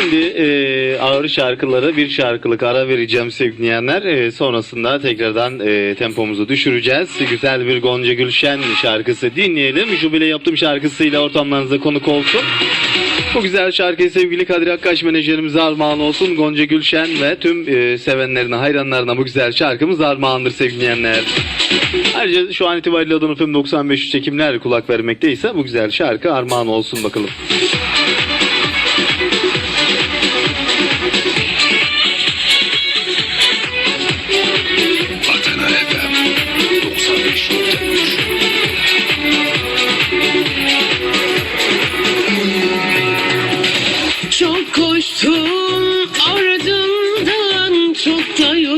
Şimdi e, ağır şarkılara bir şarkılık ara vereceğim sevgili dinleyenler. E, sonrasında tekrardan e, tempomuzu düşüreceğiz. Güzel bir Gonca Gülşen şarkısı dinleyelim. Jubile yaptığım şarkısıyla ortamlarınıza konuk olsun. Bu güzel şarkıyı sevgili Kadir Akkaş menajerimize armağan olsun. Gonca Gülşen ve tüm e, sevenlerine, hayranlarına bu güzel şarkımız armağandır sevgili dinleyenler. Ayrıca şu an itibariyle Adana Film 95 çekimler kulak vermekteyse bu güzel şarkı armağan olsun bakalım. Çok koştum ardından çok da yoruldum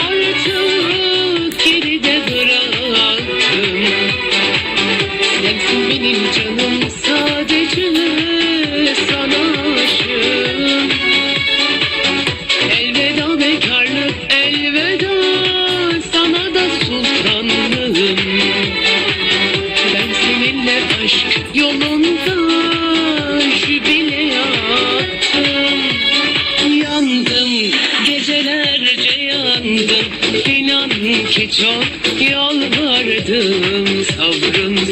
Yandım. İnan ki çok yalvardım Sabrın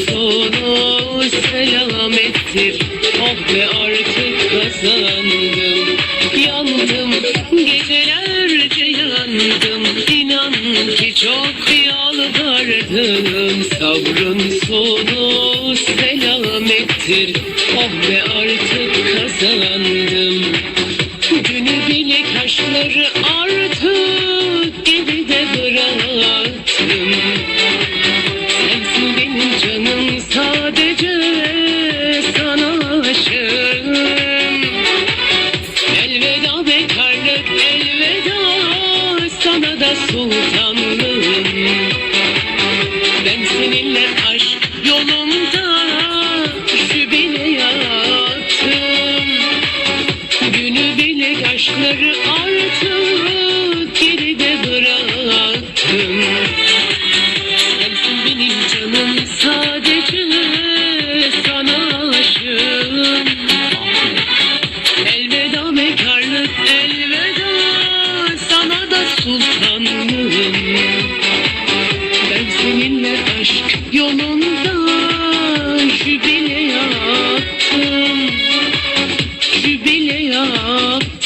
Be artık kazandım. Yandım. Gecelerce yandım. İnan ki çok yalvardım. Sabrın sonu selamettir Oh be artık kazandım. Günü bilek aşkları artık aşk yolunda jübile yaptım Günü bilek aşkları artık geride bıraktım. Sensin benim canım sadece sana aşığım. Elveda bekarlık elveda sana da sultanlığım Ben seninle aşk yolunda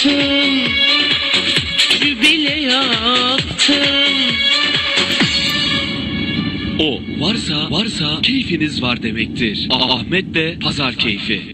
yaptım Jübile yaptım O varsa varsa keyfiniz var demektir. Ahmet de pazar keyfi.